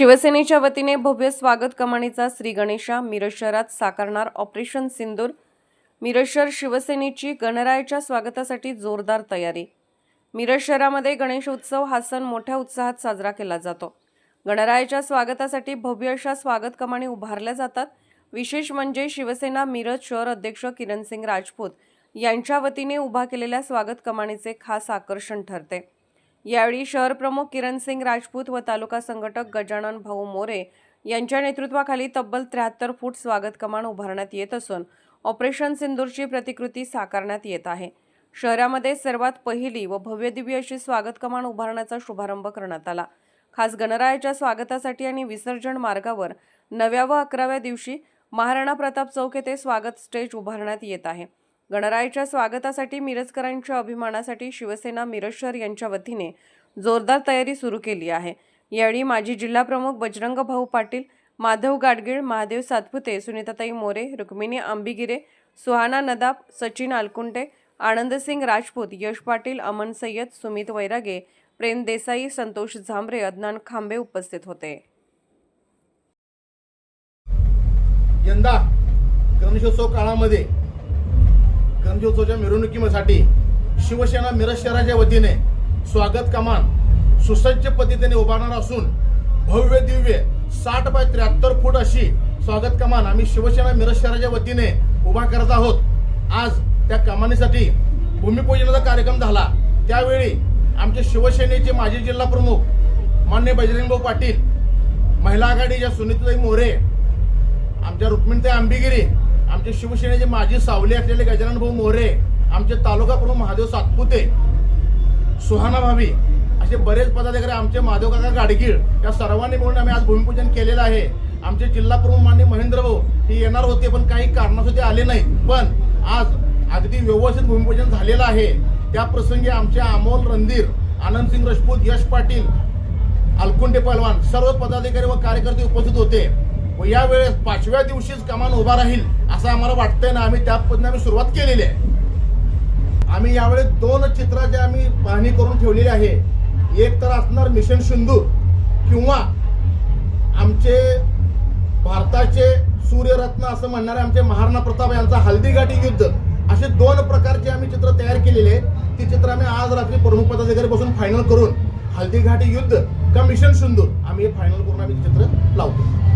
शिवसेनेच्या वतीने भव्य स्वागत कमानीचा श्री गणेशा मिरज शहरात साकारणार ऑपरेशन सिंदूर. मिरज शहर शिवसेनेची गणरायाच्या स्वागतासाठी जोरदार तयारी. मिरज शहरामध्ये गणेश उत्सव हा सण मोठ्या उत्साहात साजरा केला जातो. गणरायाच्या स्वागतासाठी भव्य अशा स्वागत कमानी उभारल्या जातात. विशेष म्हणजे शिवसेना मिरज शहर अध्यक्ष किरणसिंग राजपूत यांच्या वतीने उभा केलेल्या स्वागत कमानीचे खास आकर्षण ठरते. यावेळी शहर प्रमुख किरणसिंग राजपूत व तालुका संघटक गजानन भाऊ मोरे यांच्या नेतृत्वाखाली तब्बल त्र्याहत्तर फूट स्वागत कमान उभारण्यात येत असून ऑपरेशन सिंदूरची प्रतिकृती साकारण्यात येत आहे. शहरामध्ये सर्वात पहिली व भव्यदिव्य अशी स्वागत कमान उभारण्याचा शुभारंभ करण्यात आला. खास गणरायाच्या स्वागतासाठी आणि विसर्जन मार्गावर नव्या व अकराव्या दिवशी महाराणा प्रताप चौक येथे स्वागत स्टेज उभारण्यात येत आहे. गणरायाच्या स्वागतासाठी मिरजकरांच्या अभिमानासाठी शिवसेना मिरजशर यांच्या वतीने जोरदार तयारी सुरू केली आहे. यावेळी माजी जिल्हाप्रमुख बजरंग भाऊ पाटील माधव गाडगीळ महादेव सातपुते सुनीताताई मोरे रुक्मिणी आंबिगिरे सुहाना नदाब सचिन आलकुंटे आनंदसिंग राजपूत यश पाटील अमन सय्यद सुमित वैरागे प्रेम देसाई संतोष झांबरे अदनान खांबे उपस्थित होते. यंदा गणेशोत्सव काळामध्ये गणेशोत्सवच्या मिरवणुकीसाठी शिवसेना मिरज शहराच्या वतीने स्वागत कमान सुसज्ज पद्धतीने उभारणार असून भव्य दिव्य साठ बाय त्र्याहत्तर फूट अशी स्वागत कमान आम्ही शिवसेना मिरज शहराच्या वतीने उभा करत आहोत. आज त्या कमानीसाठी भूमिपूजनाचा कार्यक्रम झाला. त्यावेळी आमचे शिवसेनेचे माजी जिल्हा प्रमुख मान्य बजरंगभाऊ पाटील महिला आघाडीच्या सुनीताई मोरे आमच्या रुक्मिणताई आंबिगिरी आमचे शिवसेनेचे माजी सावले असलेले गजानन भाऊ मोरे आमचे तालुका प्रमुख महादेव सातपुते सुहाना भाभी असे बरेच पदाधिकारी आमचे महादेव काका गाडगीळ या सर्वांनी मिळून आम्ही आज भूमिपूजन केलेलं आहे. आमचे जिल्हा प्रमुख मान्य महेंद्र भाऊ हे येणार होते पण काही कारणास्तव ते आले नाहीत. पण आज अगदी व्यवस्थित भूमिपूजन झालेलं आहे. त्या प्रसंगी आमचे अमोल रणधीर आनंदसिंग राजपूत यश पाटील अलकुंडे पहलवान सर्व पदाधिकारी व कार्यकर्ते उपस्थित होते. व यावेळेस पाचव्या दिवशीच कमान उभा राहील असं आम्हाला वाटतंय ना. आम्ही त्या पद्धतीने आम्ही सुरुवात केलेली आहे. आम्ही यावेळेस दोन चित्राचे आम्ही पाहणी करून ठेवलेली आहे एक तर असणार मिशन सिंधू किंवा आमचे भारताचे सूर्यरत्न असं म्हणणारे आमचे महाराणा प्रताप यांचा हल्दीघाटी युद्ध असे दोन प्रकारचे आम्ही चित्र तयार केलेले आहेत ती चित्र आम्ही आज रात्री प्रमुख पदाधिकारी बसून फायनल करून हल्दीघाटी युद्ध का मिशन सिंधू आम्ही हे फायनल करून आम्ही चित्र लावतो.